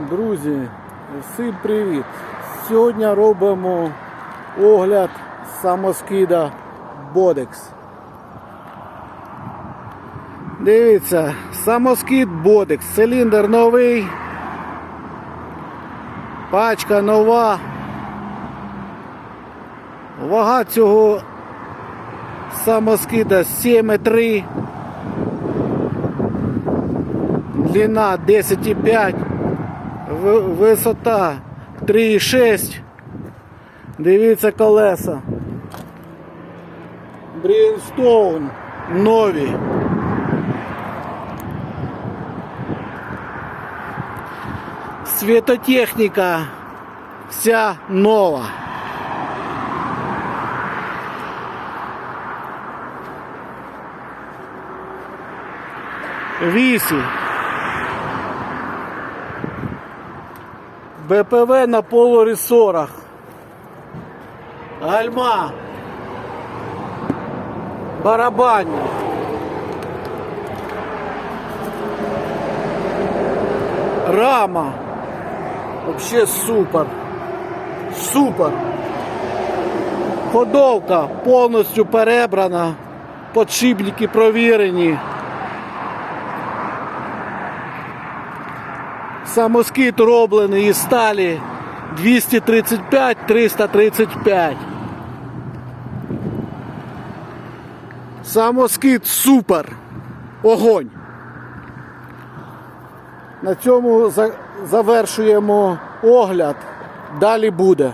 Друзі, всім привіт! Сьогодні робимо огляд самоскида Бодекс. Дивіться, самоскид Бодекс, циліндр новий, пачка нова. Вага цього самоскида 7,3. Длина 10,5. Ви- Висота 3,6. Дивіться колеса. Брінстоун нові. Світотехніка вся нова. Вісі. БПВ на полуресорах. Гальма. Барабанник. Рама. Вообще супер. Супер. Ходовка повністю перебрана. Подшипники провірені. Самоскид роблений із сталі 235-335. Самоскид супер. Огонь. На цьому завершуємо огляд. Далі буде.